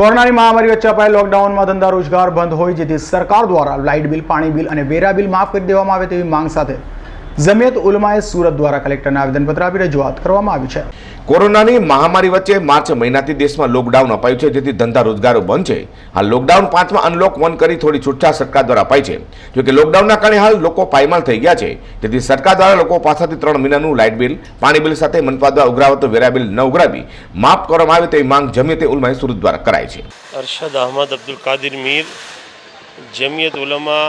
કોરોનાની મહામારી વચ્ચે અપાયેલ લોકડાઉનમાં ધંધા રોજગાર બંધ હોય, જેથી સરકાર દ્વારા લાઇટ બિલ, પાણી બિલ અને વેરા બિલ માફ કરી દેવામાં આવે તેવી માંગ સાથે જમિયત ઉલમાએ સુરત દ્વારા કલેક્ટરને આવેદનપત્ર આપી રજૂઆત કરવામાં આવી છે. કોરોનાની મહામારી વચ્ચે માર્ચ મહિનાથી દેશમાં લોકડાઉન અપાયું છે જેથી ધંધા રોજગારો બંધ છે. આ લોકડાઉન પાંચમાં અનલોક વન કરી થોડી છૂટછાટ સરકાર દ્વારા અપાઈ છે. જોકે લોકડાઉનના કારણે હાલ લોકો પાયમાલ થઈ ગયા છે. તેથી સરકાર દ્વારા લોકો પાસેથી ત્રણ મહિનાનું લાઇટ બિલ પાણી બિલ સાથે મનપા દ્વારા ઉઘરાવતો વેરા બિલ ન ઉઘરાવી માફ કરવામાં આવે તેવી માંગ જમિયતે ઉલમાએ સુરત દ્વારા કરાય છે. અરશદ અહમદ અબ્દુલ કાદિર મીર જમિયત ઉલમા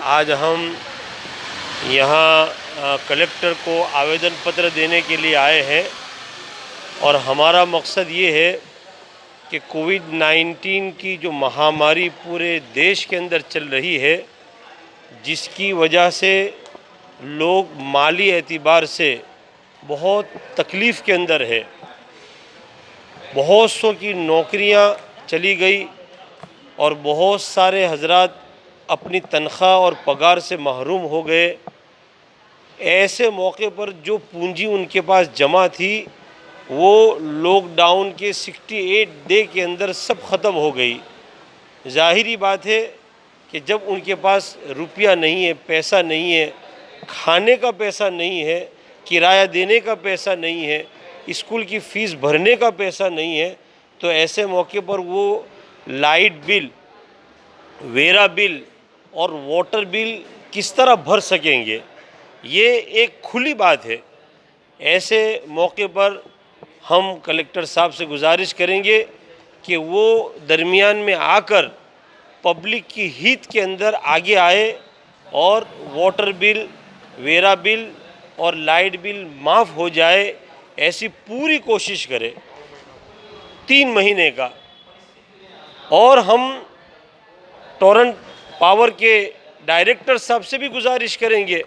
آج ہم یہاں کلیکٹر کو آویدن پتر دینے کے لیے آئے ہیں۔ اور ہمارا مقصد یہ ہے کہ کووڈ نائنٹین کی جو مہاماری پورے دیش کے اندر چل رہی ہے، جس کی وجہ سے لوگ مالی اعتبار سے بہت تکلیف کے اندر ہے بہت سو کی نوکریاں چلی گئی اور بہت سارے حضرات اپنی تنخواہ اور پگار سے محروم ہو گئے۔ ایسے موقع پر جو پونجی ان کے پاس جمع تھی، وہ لاک ڈاؤن کے سکسٹی ایٹ ڈے کے اندر سب ختم ہو گئی۔ ظاہری بات ہے کہ جب ان کے پاس روپیہ نہیں ہے، پیسہ نہیں ہے، کھانے کا پیسہ نہیں ہے، کرایہ دینے کا پیسہ نہیں ہے، اسکول کی فیس بھرنے کا پیسہ نہیں ہے، تو ایسے موقع پر وہ لائٹ بل، ویرا بل اور واٹر بل کس طرح بھر سکیں گے؟ یہ ایک کھلی بات ہے۔ ایسے موقع پر ہم کلیکٹر صاحب سے گزارش کریں گے کہ وہ درمیان میں آ کر پبلک کی ہیت کے اندر آگے آئے اور واٹر بل ویرا بل اور لائٹ بل معاف ہو جائے، ایسی پوری کوشش کرے۔ تین مہینے کا۔ اور ہم ٹورنٹ پاور کے ڈائریکٹر صاحب سے بھی گزارش کریں گے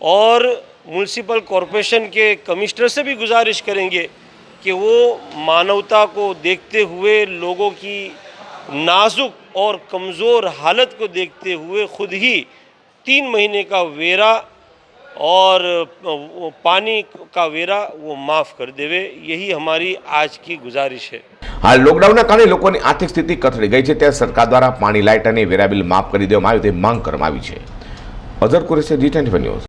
اور منسپل کارپوریشن کے کمشنر سے بھی گزارش کریں گے کہ وہ مانوتا کو دیکھتے ہوئے لوگوں کی نازک اور کمزور حالت کو دیکھتے ہوئے خود ہی تین مہینے کا ویرا اور پانی کا ویرا وہ معاف کر دے ہوئے یہی ہماری آج کی گزارش ہے۔ હાલ લોકડાઉનના કારણે લોકોની આર્થિક સ્થિતિ કથળી ગઈ છે. ત્યારે સરકાર દ્વારા પાણી, લાઇટ અને વેરા માફ કરી દેવામાં આવ્યું તે માંગ કરવામાં આવી છે. Azhar Qureshi, G twenty news.